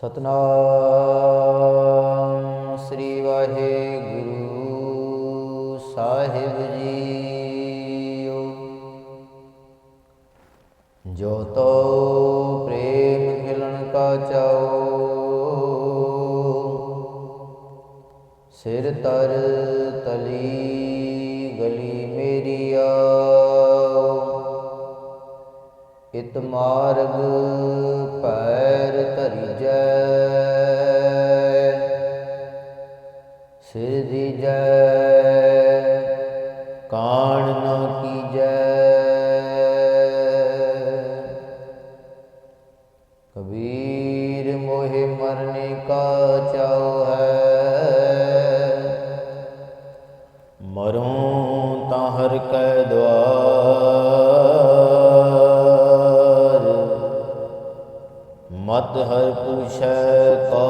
ਸਤਨਾਮ ਸ੍ਰੀ ਵਾਹਿਗੁਰੂ ਸਾਹਿਬ ਜੀਓ। ਜੋ ਤੋ ਪ੍ਰੇਮ ਖਿਲਣ ਕਾ ਚਾਓ, ਸਿਰ ਤਰ ਤਲੀ ਗਲੀ ਮੇਰੀ ਆਓ। ਇਤ ਮਾਰਗ ਪੈਰ ਧਰਿਜੈ ਸਿਰ ਮੋਹਿ ਮਰਨੇ ਕਾ ਚਾਉ ਹੈ। ਮਰੂੰ ਤਾਂ ਹਰ ਕੈ ਦਵਾਰ। ਮਤ ਹਰ ਪੁਛੈ ਕੌਣ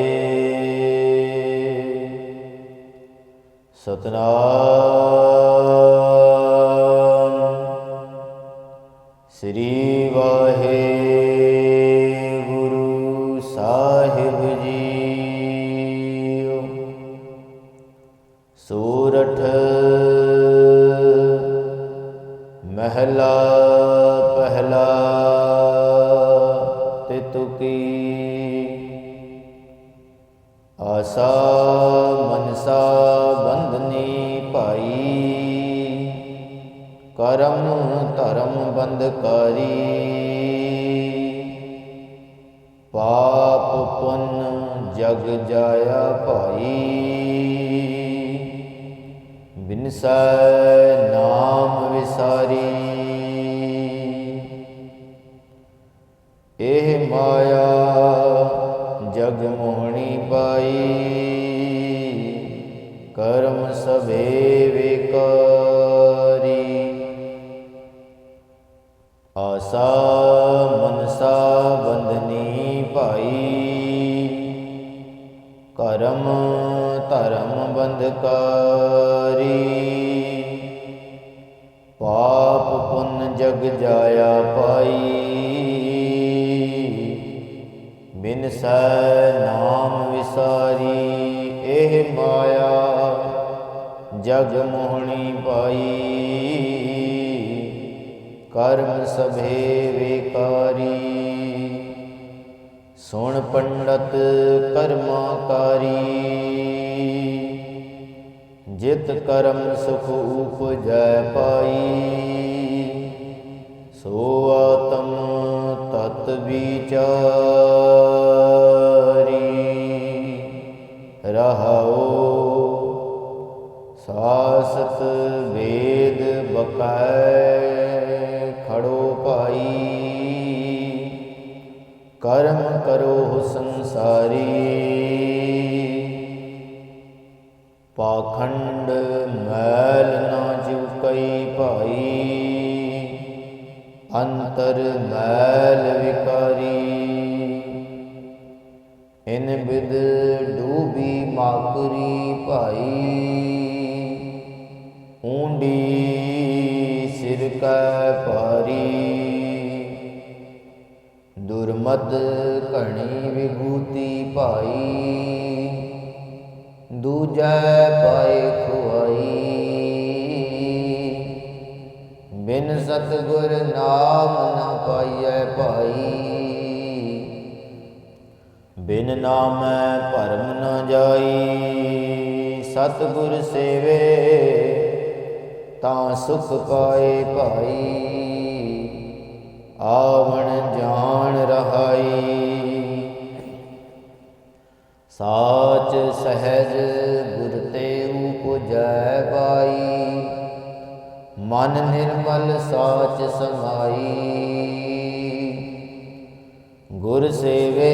ਸਤਨਾਮ। ਸ੍ਰੀ ਵਾਹਿਗੁਰੂ ਸਾਹਿਬ ਜੀਓ। ਸੂਰਠ ਮਹਿਲਾ ਪਹਿਲਾ ਤਿਤੁਕੀ ਆਸਾ ਮਨਸਾ ਧਰਮ ਬੰਧਕਾਰੀ ਪਾਪ ਪੁੰਨ ਜਗ ਜਾਇਆ ਭਾਈ। ਬਿਨਸੈ ਨਾਮ ਵਿਸਾਰੀ। ਇਹ ਮਾਇਆ ਜਗ ਮੋਹਣੀ ਪਾਈ। ਕਰਮ ਸਭੇ ਵਿਕਾਰੀ ਪੁੰਨ ਜਾਇਆ ਪਾਈ। ਬਿਨ ਬਿਨਸੈ ਨਾਮ ਵਿਸਾਰੀ, ਇਹ ਮਾਇਆ ਜਗ ਮੋਹਣੀ ਪਾਈ। ਕਰਮ ਸਭੇ ਵਿਕਾਰੀ। ਸੁਣ ਪੰਡਤ ਕਰਮਾਕਾਰੀ। ਜਿਤ ਕਰਮ ਸੁਖ ਉਪਜੈ ਪਾਈ। ਸੋ ਆਤਮ ਤਤ ਵਿਚਾਰੀ ਰਹਾਓ ਸਾਸਤ ਵੇਦ ਬਕੈ ਖੜੋ ਭਾਈ, ਕਰਮ ਕਰੋ ਸੰਸਾਰੀ। ਪਾਖੰਡ ਮੈਲ ਅੰਤਰ ਮੈਲ ਵਿਕਾਰੀ। ਇਨ ਬਿਦ ਡੂਬੀ ਮਾਕਰੀ ਭਾਈ। ਊਂਡੀ ਸਿਰ ਕੈ ਭਾਰੀ। ਦੁਰਮਦ ਘਣੀ ਵਿਭੂਤੀ ਭਾਈ। ਦੂਜੈ ਪਾਏ ਖੁਆਈ। ਬਿਨ ਸਤਗੁਰ ਨਾਮ ਨ ਪਾਈਐ ਭਾਈ। ਬਿਨ ਨਾਮੈ ਭਰਮ ਨਾ ਜਾਈ। ਸਤਗੁਰ ਸੇਵੇ, ਤਾਂ ਸੁਖ ਪਾਏ ਭਾਈ। ਆ ਮਨ ਨਿਰਮਲ ਸਾਚ ਸਮਾਈ। ਗੁਰ ਸੇਵੇ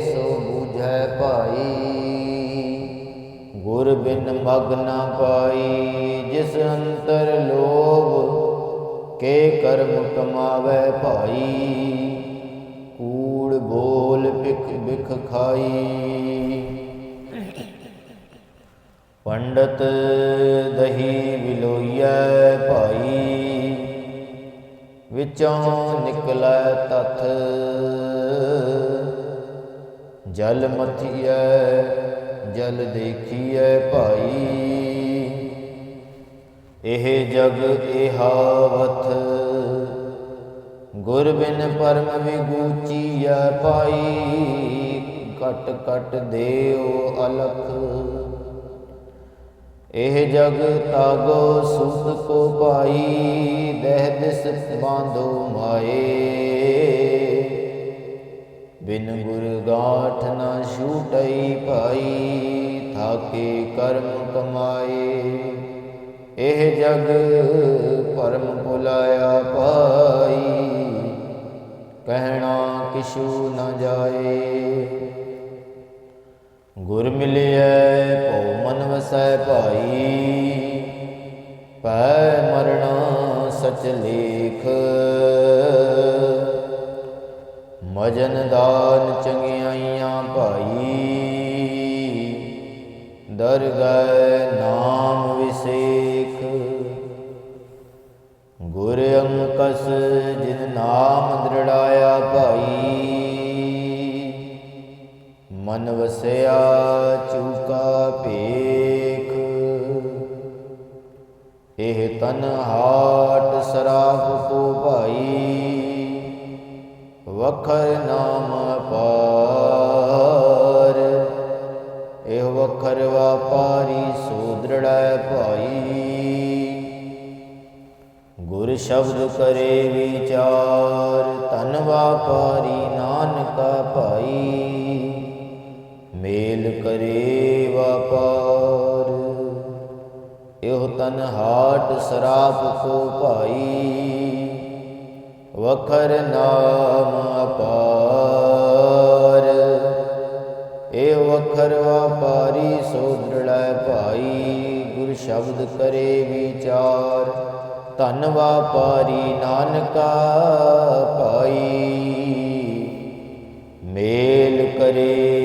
ਸੋ ਬੁਝੈ ਭਾਈ। ਗੁਰ ਬਿਨ ਮਗ ਨਾ ਪਾਈ, ਜਿਸ ਅੰਤਰ ਲੋਭ, ਕੇ ਕਰਮ ਕਮਾਵੇ ਭਾਈ। ਕੂੜ ਬੋਲ ਬਿਖ ਬਿਖ ਖਾਈ। ਪੰਡਤ ਦਹੀ ਵਿਲੋਈਐ ਭਾਈ, ਵਿੱਚੋਂ ਨਿਕਲੈ ਤਥ, ਜਲ ਮਥੀਐ, ਜਲ ਦੇਖੀਐ ਭਾਈ। ਇਹ ਜਗ ਇਹਾਵਥ ਗੁਰ ਬਿਨ ਪਰਮ ਵਿਗੂਚੀਐ ਪਾਈ ਕਟ ਕਟ ਦੇਉ ਅਲਖ। ਇਹ ਜਗ ਤਾਗੋ ਸੁਖ ਕੋ ਪਾਈ ਦਹਿ ਦਿਸ ਬਾਂਧੋ ਮਾਏ। ਬਿਨ ਗੁਰ ਗਾਠ ਨਾ ਛੂਟਈ ਭਾਈ, ਥਾਕੇ ਕਰਮ ਕਮਾਏ। ਇਹ ਜਗ ਪਰਮ ਭੁਲਾਇਆ ਪਾਈ ਕਹਿਣਾ ਕਿਛੂ ਨਾ ਜਾਏ। ਗੁਰ ਮਿਲਿਐ ਭਉ ਮਨ ਵਸੈ ਭਾਈ ਪੈ ਮਰਣਾ ਸਚ ਲੇਖ। ਮਜਨ ਦਾਨ ਚੰਗਿਆਈਆਂ ਭਾਈ, ਦਰਗਹਿ ਨਾਮ ਵਿਸੇਖ। ਗੁਰ ਅੰਕਸ ਜਿਨ ਨਾਮ ਦ੍ਰਿੜਾਇਆ ਭਾਈ ਮਨ ਵਸਿਆ ਚੂਕਾ ਭੇਖ। ਇਹ ਤਨ ਹਾਟ ਸਰਾਪ ਕੋ ਭਾਈ। ਵਖਰ ਨਾਮ ਪਾਰ। ਇਹ ਵਖਰ ਵਾਪਾਰੀ ਸੋ ਦ੍ਰਿੜੈ ਭਾਈ। ਗੁਰ ਸ਼ਬਦ ਕਰੇ ਵਿਚਾਰ ਤਨ ਵਾਪਾਰੀ ਨਾਨਕਾ ਭਾਈ। ਤਨ ਹਾਟ ਸਰਾਪ ਕੋ ਭਾਈ। ਵਖਰ ਨਾਮ ਅਪਾਰ। ਇਹ ਵਖਰ ਵਪਾਰੀ ਸੋ ਦ੍ਰਿੜੈ ਭਾਈ। ਗੁਰ ਸ਼ਬਦ ਕਰੇ ਵਿਚਾਰ। ਧਨ ਵਾਪਾਰੀ ਨਾਨਕਾ ਭਾਈ। ਮੇਲ ਕਰੇ